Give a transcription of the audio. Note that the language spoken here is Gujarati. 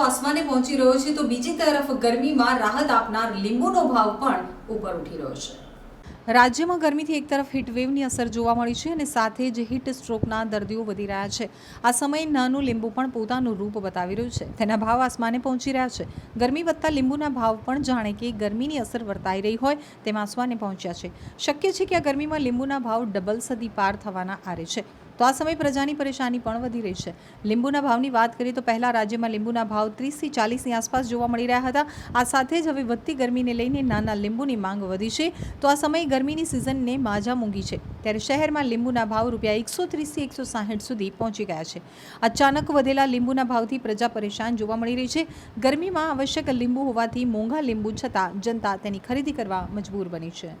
આસમાને પહોંચી રહ્યો છે, તો બીજી તરફ ગરમીમાં રાહત આપનાર લીંબુનો ભાવ પણ ઉપર ઉઠી રહ્યો છે. રાજ્યમાં ગરમીથી એક તરફ હીટવેવની અસર જોવા મળી છે અને સાથે જ હીટ સ્ટ્રોકના દર્દીઓ વધી રહ્યા છે. આ સમયે નાનું લીંબુ પણ પોતાનું રૂપ બતાવી રહ્યું છે. તેના ભાવ આસમાને પહોંચી રહ્યા છે. ગરમી વધતા લીંબુના ભાવ પણ જાણે કે ગરમીની અસર વર્તાઈ રહી હોય તેમ આસમાને પહોંચ્યા છે. શક્ય છે કે આ ગરમીમાં લીંબુના ભાવ ડબલ સદી પાર થવાના આરે છે. તો આ સમયે પ્રજાની પરેશાની પણ વધી રહી છે. લીંબુના ભાવની વાત કરીએ તો પહેલાં રાજ્યમાં લીંબુના ભાવ ત્રીસથી ચાલીસની આસપાસ જોવા મળી રહ્યા હતા. આ સાથે જ હવે વધતી ગરમીને લઈને નાના લીંબુની માંગ વધી છે. તો આ સમયે ગરમીની સિઝનને માજા મૂંગી છે. ત્યારે શહેરમાં લીંબુના ભાવ રૂપિયા એકસો ત્રીસથી એકસો સાહીઠ સુધી પહોંચી ગયા છે. અચાનક વધેલા લીંબુના ભાવથી પ્રજા પરેશાન જોવા મળી રહી છે. ગરમીમાં આવશ્યક લીંબુ હોવાથી મોંઘા લીંબુ છતાં જનતા તેની ખરીદી કરવા મજબૂર બની છે.